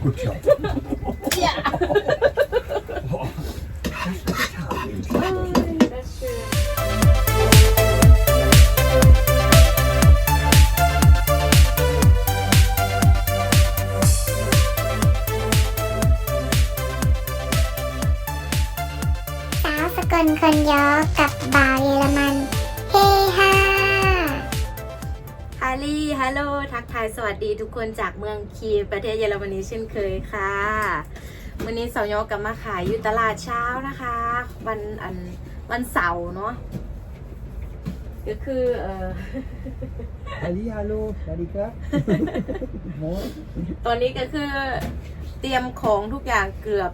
그렇죠. ดีทุกคนจากเมืองคีฟประเทศเยอรมนีเช่นเคยค่ะวันนี้เสาร์ยอกลับมาขายอยู่ตลาดเช้านะคะ วันอันวันเสาร์เนาะก็คือเออ Halli, hallo, Jalika. Moin. ตอนนี้ก็คือเตรียมของทุกอย่างเกือบ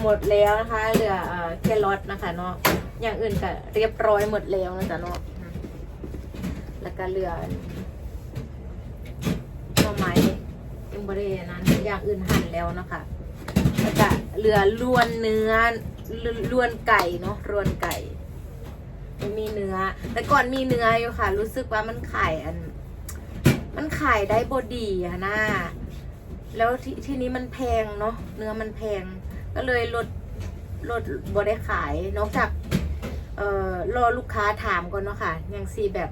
หมดแล้วนะคะเหลือเอ่อแค่รถนะคะเนาะอย่างอื่นก็เรียบร้อยหมดแล้วนะจ๊ะเนาะแล้วก็เหลือหน่อไม้ ยังบริเวณนั้นอย่างอื่นหั่นแล้วนะคะแล้วก็เหลือลวนเนื้อลวนไก่เนาะลวนไก่ไม่มีเนื้อ แต่ก่อนมีเนื้ออยู่ค่ะ รู้สึกว่ามันขายอัน มันขายได้บดีอะนะแล้วที่ที่นี้มันแพงเนาะเนื้อมันแพง ก็เลยลดลดบได้ขายนอกจากเอ่อรอลูกค้าถามก่อนเนาะค่ะยังซีแบบ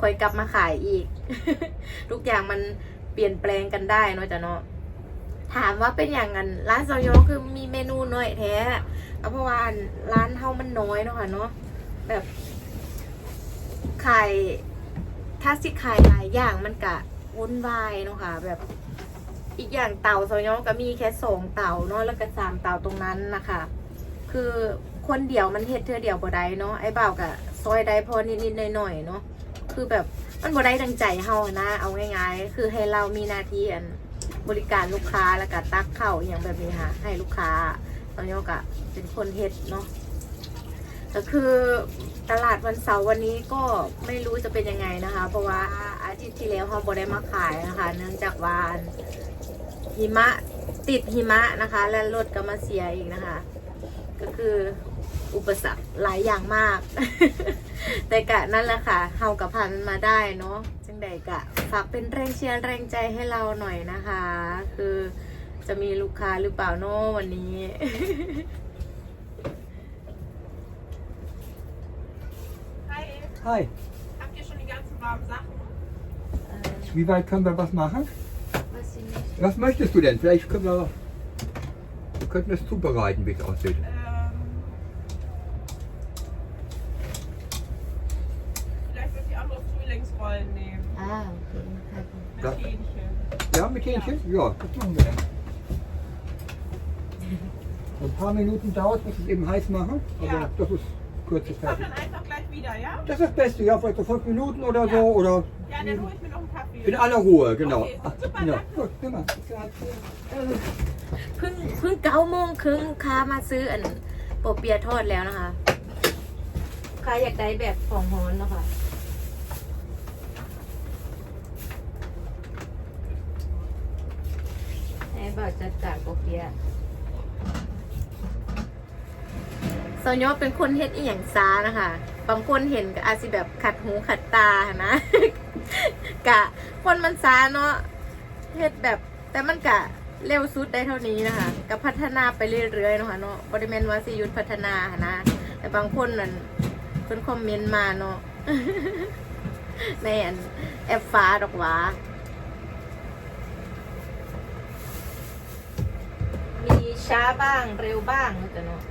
คอยกลับมาขายอีก ทุกอย่างมัน เปลี่ยนแปลงกันได้เนาะจ้ะเนาะถามว่าเป็นอย่างนั้นร้านซอยอคือมีเมนูน้อยแท้เพราะว่าร้านเฮามันน้อยเนาะค่ะเนาะแบบขายถ้าสิขายหลายอย่างมันกะวุ่นวายเนาะค่ะ แบบอีกอย่างเต่าซอยน้อก็มีแค่สองเต่าเนาะแล้วก็สามเต่าตรงนั้นนะคะคือคนเดียวมันเฮ็ดเธอเดียวบ่ได้เนาะไอ้บ่าวกะซอยได้พอนิดๆหน่อยๆเนาะคือแบบ มันบ่ได้ดังใจเฮานะ เอาง่ายๆ คือให้เรามีหน้าที่อันบริการลูกค้าแล้วก็ตักเข้าอย่างแบบนี้ค่ะ ให้ลูกค้าซอยน้องกะเป็นคนเฮ็ดเนาะก็คือตลาดวันเสาร์วันนี้ก็ไม่รู้จะเป็นยังไงนะคะ เพราะว่าอาทิตย์ที่แล้วเขาบอได้มาขายนะคะ เนื่องจากว่าหิมะติดหิมะนะคะ และรถก็มาเสียอีกนะคะ ก็คือ อุปสรรคหลายอย่างมาก แต่กะนั่นแหละค่ะเฮากับพันมาได้เนาะจังใดกะฝากเป็นแรงเชียร์แรงใจให้เราหน่อยนะคะ คือจะมีลูกค้าหรือเปล่าเนาะวันนี้ Hi, Hi, habt ihr schon die ganzen warmen Sachen? wie weit können wir was machen? Was sie nicht Was möchtest du denn? Vielleicht können wir, wir könnten es zubereiten, wie es aussieht. Hähnchen? Ja, das machen wir dann. Ein paar Minuten dauert es, bis es eben heiß machen, aber Ja. das ist kurze Ich komme fertig. dann einfach gleich wieder, ja? Das ist das Beste, ja, vielleicht so fünf Minuten oder so, Ja. oder Ja, dann hole ich mir noch einen Kaffee. in aller Ruhe, genau. Okay, Ach, super, ja. danke. Gut, immer. เพิ่งเพิ่งเก้าโมงครึ่งลูกค้ามาซื้ออันโปะเปียะทอดแล้วนะคะลูกค้าอยากได้แบบของฮ้อนเนาะคะ บ่าวจัดการโปะเปียะซยอเป็นคนเฮ็ดอีหยังซานะคะ บางคนเห็นก็อาจสิแบบขัดหูขัดตานะ กะคนมันซาเนาะเฮ็ดแบบ แต่มันกะเร็วสุดได้เท่านี้นะคะก็พัฒนาไปเรื่อยๆนะคะเนาะบริเวณว่าสิยุดพัฒนาหั้นนะ แต่บางคนนั่นเพิ่นคอมเมนต์มาเนาะในอันแอปฟ้าดอกหวา มี ช้าบ้างเร็วบ้างนะจ๊ะเนาะ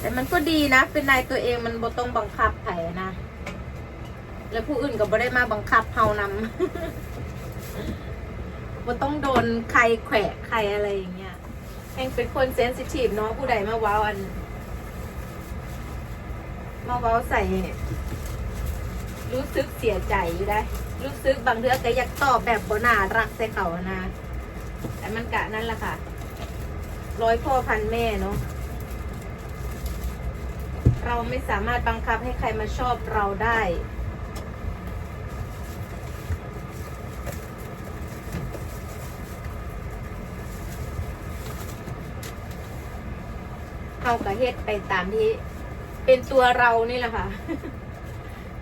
แต่มันก็ดีนะ เป็นนายตัวเองมันบ่ต้องบังคับไผนะ แล้วผู้อื่นก็บ่ได้มาบังคับเฮานำบ่ต้องโดนใครแขวะใครอะไรอย่างเงี้ยแห่งเป็นคนเซนซิทีฟเนาะผู้ใดมาเว้าอัน มาเว้าใส่ รู้สึกเสียใจอยู่ได้ รู้สึกบางเทื่อก็อยากตอบแบบบน่ารักใส่เขานะ แต่มันกะนั่นแหละค่ะ ร้อยพ่อพันแม่เนาะ เราไม่สามารถบังคับให้ใครมาชอบเราได้เรากับเฮ็ดไปตามที่เป็นตัวเรานี่แหละค่ะ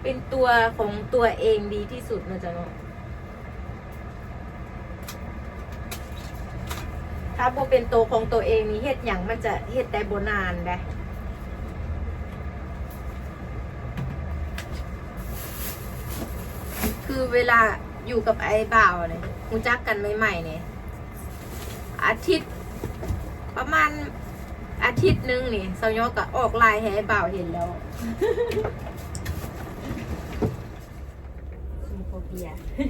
เป็นตัวของตัวเองดีที่สุดนะจ๊ะเนาะถ้าโบเป็นตัวของตัวเองมีเฮ็ดอย่างมันจะเฮ็ดได้โบนานได้คือเวลาอยู่กับไอ้บ่าวเนี่ยมูจักกันใหม่ๆเนี่ยอาทิตย์ประมาณอาทิตย์นึงนี่เซยอกับออกลายให้ไอ้บ่าวเห็นแล้ว Ja.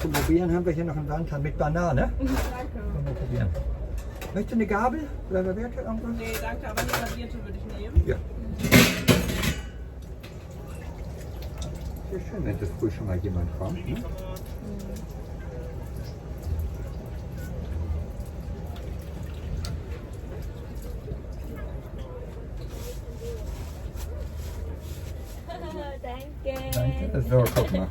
Zum Probieren haben wir hier noch einen Wandhahn mit Banane. Danke. Können probieren. Möchtest du eine Gabel oder eine Werke irgendwas? Nee, danke, aber eine Servierte würde ich nehmen. Ja. Sehr schön, wenn das früh schon mal jemand kommt. Ne? Danke. So, guck mal.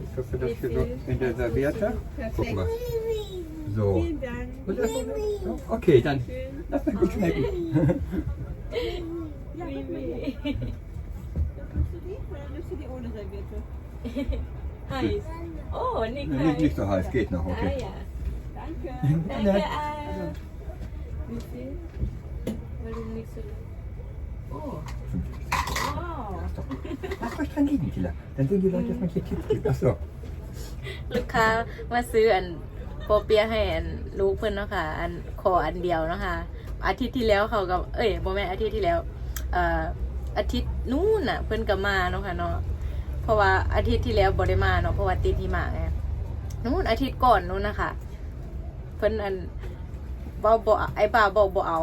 Jetzt hast du das hier so in der Serviette. Guck mal. So. Vielen Dank. Okay, dann lass mal gut schmecken. Ja, nimmst du die oder nimmst du die ohne Serviette? Heiß. Oh, nicht Nicht, heiß. nicht so heiß, geht noch, Ah okay. ja. Danke. Danke, Al. Wie viel? Warum nicht so Oh. Wow. Lass euch dran liegen, Killer. Dann sehen die Leute, dass man hier Tipps gibt. Achso. ลูกค้ามาซื้ออันโปรเปียะให้อันลูกเพื่อนเนาะค่ะ อันขออันเดียวเนาะค่ะ อาทิตย์ที่แล้วเขากับเอ้ยโมแม่นอาทิตย์ที่แล้วเอ่ออาทิตย์นู้นน่ะ เพื่อนก็มาเนาะค่ะเนาะเพราะว่าอาทิตย์ที่แล้วบ่ได้มาเนาะเพราะว่าติดหิมะไงนู้นอาทิตย์ก่อนนู้นนะคะเพื่อนอันบ่บ่ไอ้บ่าวบอกบ่เอา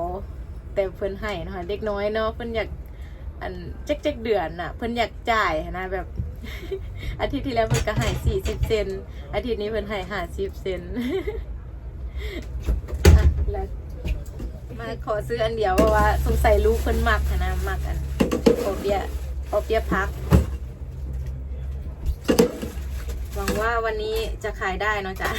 แต่เพื่อนให้เนาะคะเด็กน้อยเนาะเพื่อนอยาก อันเจ๊กเจ๊กเดือนน่ะ เพื่นอยากจ่ายนะแบบ อาทิตย์ที่แล้วเพิ่นก็ให้สี่สิบเซนอาทิตย์นี้เพิ่นให้ห้าสิบเซนแล้วมาขอซื้ออันเดียวเพราะว่าสงสัยลูกเพิ่นมักนนะมักอันโอเปียโอเปียพักหวังว่าวันนี้จะขายได้เนาะจ๊ะ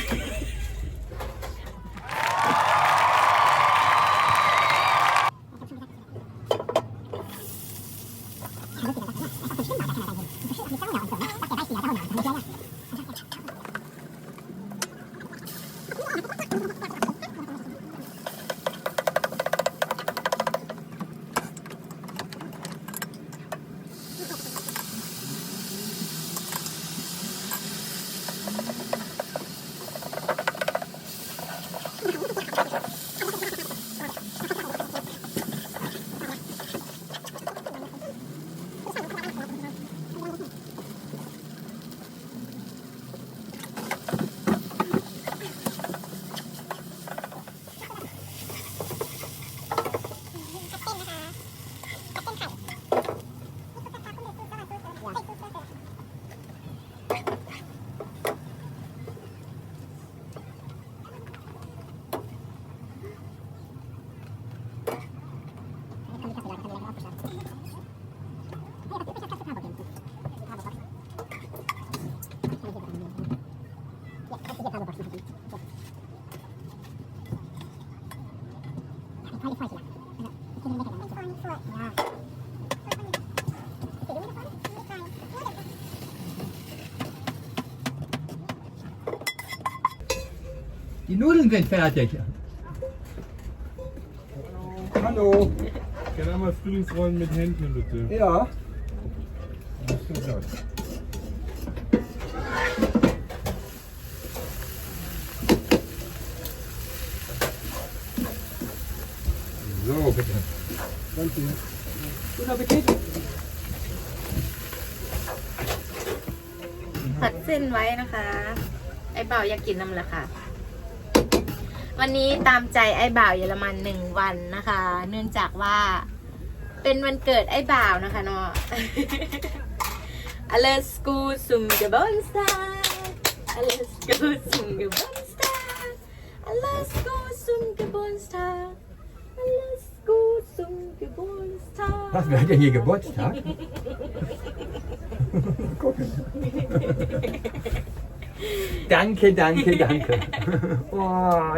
Die Nudeln sind fertig. Hallo. Gerne einmal Frühlingsrollen mit Händchen bitte. Ja. Was ist das? Guten Appetit. ผัดเส้นไว้นะคะ ไอ้บ่าวอยากกินน้ำละค่ะ วันนี้ตามใจไอ้บ่าวเยอรมันหนึ่งวันนะคะ เนื่องจากว่าเป็นวันเกิดไอ้บ่าวนะคะเนาะ Alles gut zum Geburtstag Alles gut zum Geburtstag Alles gut Geburtstag Was, wer hat denn hier Geburtstag? Gucken. danke, danke, danke. Oh,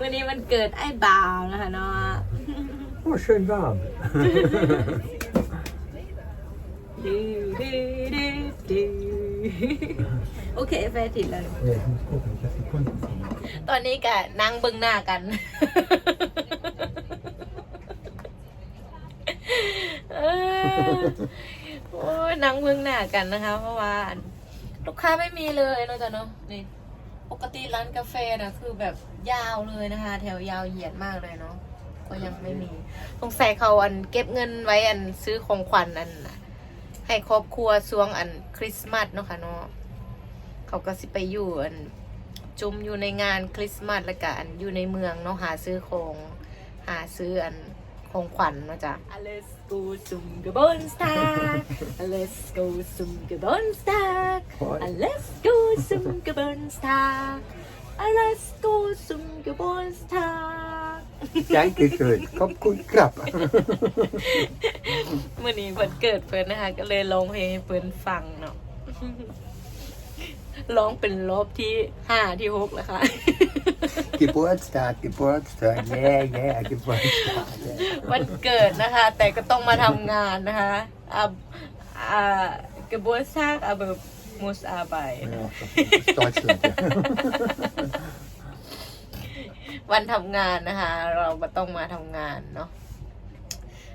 วันนี้วันเกิดไอ้บ่าวนะคะเนาะ oh, schön warm. ดูดูดูดูโอเคแฟร์ติดเลย Ja, ich muss gucken, ich habe die Kunden ตอนนี้กะนั่งเบิ่งหน้ากัน เออ โอ้ยนั่งเบิ่งหน้ากันนะคะเพราะว่าลูกค้าไม่มีเลยเนอะจ๊ะเนาะนี่ปกติร้านกาแฟนะคือแบบยาวเลยนะคะ แถวยาวเหยียดมากเลยเนาะก็ยังไม่มีสงสัยเขาอันเก็บเงินไว้อันซื้อของขวัญอันให้ครอบครัวช่วงอันคริสต์มาสเนาะค่ะเนาะเขาก็สิไปอยู่อันจุมอยู่ในงานคริสต์มาสและกันอยู่ในเมืองเนาะหาซื้อของหาซื้ออัน ของขวัญเนาะจ้ะ Let's go zum Geburtstag Let's go zum Geburtstag Let's go zum Geburtstag Let's go zum Geburtstag Dankeschön, kommt gut klapp. เมื่อนี้วันเกิดเฟิร์นนะคะ ก็เลยร้องเพลงให้เฟิร์นฟังเนาะร้องเป็นรอบที่ห้าที่หกแล้วค่ะ Geburtstag, Geburtstag, yeah, yeah, Geburtstag. Yeah. วันเกิดนะคะ แต่ก็ต้องมาทำงานนะคะอ่าอ่ากระบวนซากอาเบมุสอาไป Ja, das ist Deutschland. Ja. วันทำงานนะคะ เราก็ต้องมาทำงานเนาะ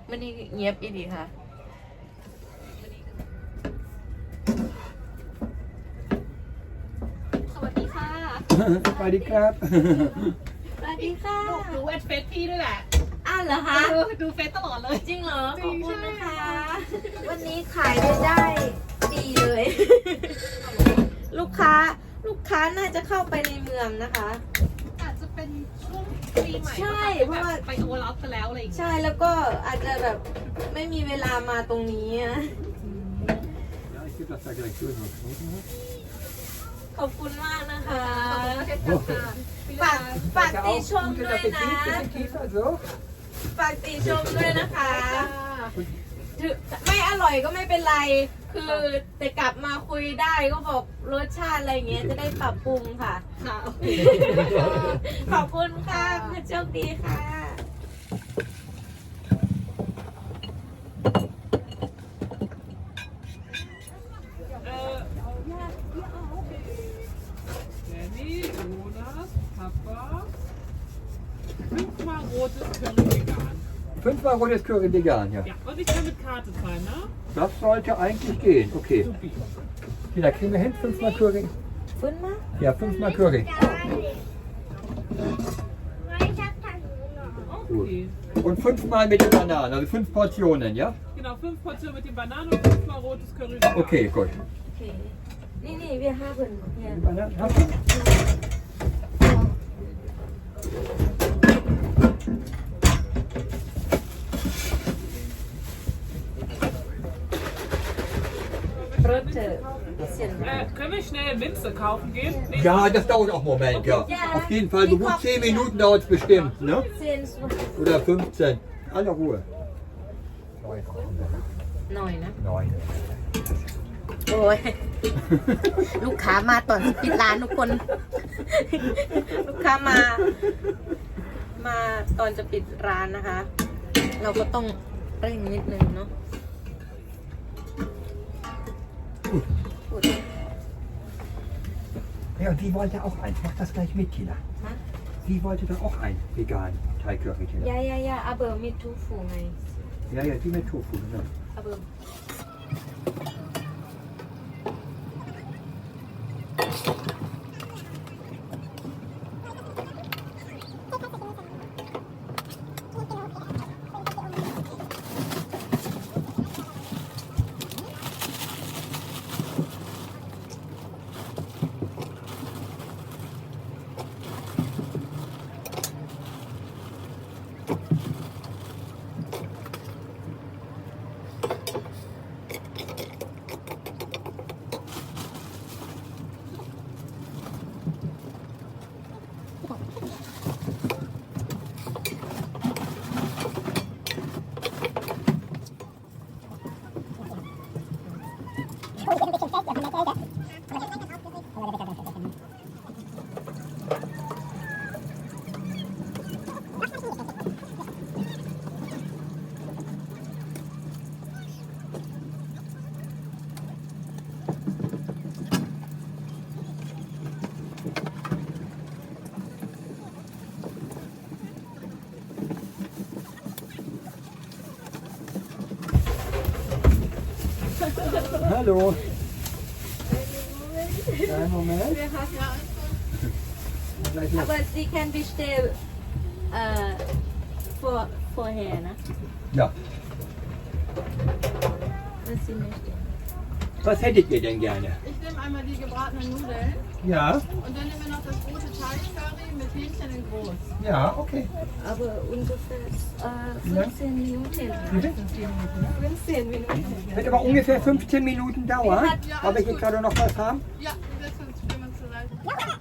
มันนี่เงียบอีดีค่ะ สวัสดี ค่ะ Swaddy Krab. สวัสดีค่ะดูแอดเฟซพี่ด้วยแหละอ้าวเหรอคะเออดูเฟซตลอดเลย จริงเหรอขจริอบงคุณนะคะใช่วันนี้ขายได้ได้ดีเลย ลูกค้าลูกค้าน่าจะเข้าไปในเมืองนะคะ อาจจะเป็นช่วงปีใหม่ใช่ เพราะว่าไปโอเวอร์ล็อกกันแล้วอะไรอย่างเงี้ยใช่แล้วก็อาจจะแบบไม่มีเวลามาตรงนี้อะ ขอบคุณมากนะคะฝาฝากฝากติชม Guten ด้วยนะ Appetit, bitte, Kiefer, so. ฝากติชมด้วยนะคะถึงไม่อร่อยก็ไม่เป็นไร คือแต่กลับมาคุยได้ก็บอกรสชาติอะไรเงี้ยจะได้ปรับปรุงค่ะค่ะ ขอบคุณค่ะคุณโชคดีค่ะ Curry vegan. Fünfmal rotes Curry vegan, ja. Ja, und ich kann mit Karte zahlen, ne? Das sollte eigentlich gehen, okay. Supi. Da kriegen wir hin, fünfmal Curry. Fünfmal? Ja, fünfmal Curry. Okay. Und fünfmal mit den Bananen, also fünf Portionen, ja? Genau, fünf Portionen mit den Bananen und fünfmal rotes Curry. Vegan. Okay, gut. Okay. Nee, nee, wir haben. Ja. Die Bananen? Hast du? Ja. Brote bisschen Äh, können wir schnell Minze kaufen gehen? Nee, Ja, das dauert auch einen Moment, ja. Ja. Auf jeden Fall, so gut 10 Minuten dauert es bestimmt, ne? เซนส์ Oder 15. Alle Ruhe. หน่อยนะ Neun. โอ้ย ลูกค้ามาตอนปิดร้านทุกคน ลูกค้ามา มาตอนจะปิดร้านนะคะ เราก็ต้องเร่งนิดนึงเนาะพูด Ja, und die wollte auch eins. Mach das gleich mit, Tina. Hä? Die wollte dann auch ein vegan Thai Curry, ยา Tina. ยายาอาเบอร์มิทูฟูไง Ja, ja, die mit Tofu, genau. อ Hallo. Kleinen Moment. Aber sie can bestell äh, vor vorher นะ Ja. was sie möchte Was hättet ihr denn gerne? Ich nehme einmal die gebratenen Nudeln Ja, und dann nehmen wir noch das rote Thai-Curry mit Hähnchen in groß. ja, okay. aber ungefähr äh, 15 Minuten Bitte? 15 Minuten Wird aber ungefähr 15 Minuten dauern. Ja, Aber ich gut. gerade noch was haben. Ja, das ist wir uns zurecht.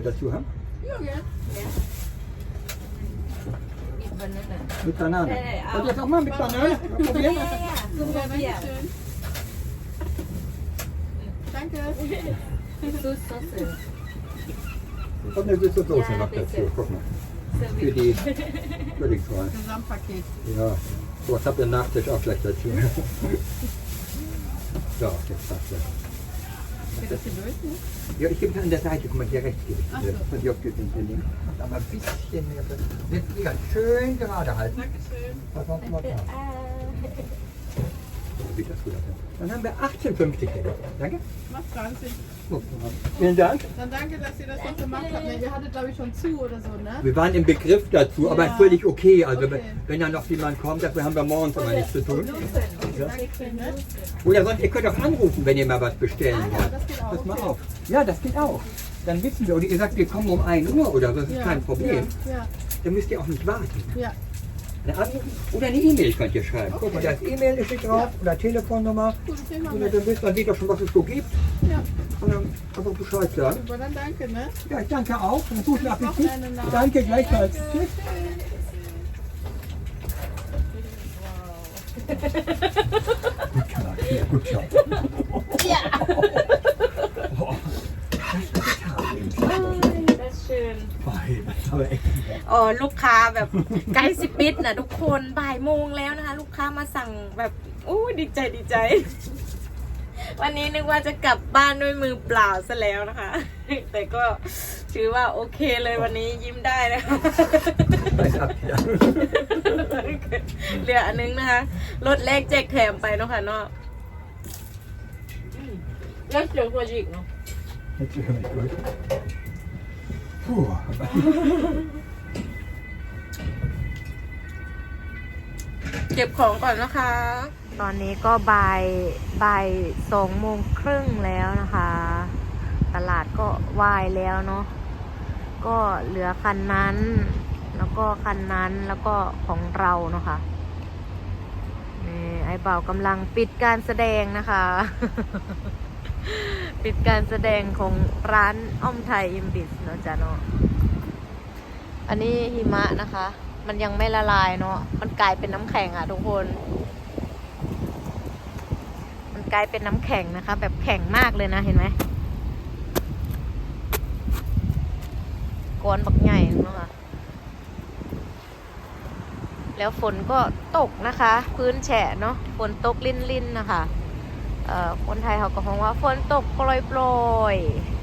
Frühlingsrolle dazu haben. mit Banane Mit Banane. Äh, auch. Und jetzt auch mal mit Banane. Mal probieren. ja, ja, so probieren. Danke. so Soße Und eine süße Soße Ja, noch bitte. dazu. Guck mal. Für die Frühlingsrolle. Gesamtpaket. Ja. So, was habt ihr Nachtisch auch gleich dazu? So, jetzt passt das. Geht das hier durch? Ne? Ja, ich gebe es an der Seite, guck mal, hier rechts gebe ich dir. so. Und die auf die hier links. Aber ein bisschen mehr. Jetzt wieder schön gerade halten. Dankeschön. Pass auf, mal sieht das gut aus. Dann haben wir 18,50 Euro. Danke. Mach 20. So, vielen Dank. Dann danke, dass ihr das noch gemacht habt. Ne, ihr hattet, glaube ich, schon zu oder so, ne? Wir waren im Begriff dazu, aber Ja. völlig okay. Also Okay. wenn dann noch jemand kommt, dafür haben wir morgens immer nichts zu tun. Oder sonst, ihr könnt auch anrufen, wenn ihr mal was bestellen Ah ja, wollt. das geht auch, Pass mal auf. Ja, das geht auch. Dann wissen wir, oder ihr sagt, wir kommen um 1 Uhr oder so, das ist kein Problem. Dann müsst ihr auch nicht warten. Eine anrufen oder eine E-Mail könnt ihr schreiben. Guck mal, da ist E-Mail ist nicht drauf oder Telefonnummer. Mit. dann wisst man sieht doch schon, was es so gibt. Ja, Und dann einfach Bescheid sagen. super, dann danke, ne? Ja, ich danke auch. Und guten Appetit. Danke gleichfalls. Tschüss. Gut gemacht. Ja, gut Job. Ja. Boah. Das ist hart. das ist schön ไปเอาเองอ๋อลูกค้าแบบใกล้สิบปิดนะทุกคนบ่ายโมงแล้วนะคะ ลูกค้ามาสั่งแบบอู้ดีใจดีใจ วันนี้นึกว่าจะกลับบ้านด้วยมือเปล่าซะแล้วนะคะ แต่ก็ ถือว่าโอเคเลยวันนี้ยิ้มได้นะคะไปครับเดี๋ยวเหลืออันนึงนะคะรถแรกแจกแถมไปเนาะค่ะเนาะอืมแล้วเดี๋ยวตัวอีกเนาะ Jetzt höre ich durch. Puh. เก็บของก่อนนะคะ ตอนนี้ก็บ่ายบ่ายสองโมงครึ่งแล้วนะคะ ตลาดก็วายแล้วเนาะ ก็เหลือคันนั้น แล้วก็คันนั้นแล้วก็ของเราเนาะคะนี่ไอ้เบากำลังปิดการแสดงนะคะ ปิดการแสดงของร้านอ้อมไทยอิมบิสเนาะจ้ะเนาะอันนี้หิมะนะคะ มันยังไม่ละลายเนาะมันกลายเป็นน้ำแข็งอะทุกคน มันกลายเป็นน้ำแข็งนะคะ แบบแข็งมากเลยนะเห็นไหม ก้อนบักใหญ่เนาะค่ะแล้วฝนก็ตกนะคะ พื้นแฉะเนาะฝนตกลิ่นๆนนะคะคนไทยเขาก็คงว่าฝนตกโปรยๆ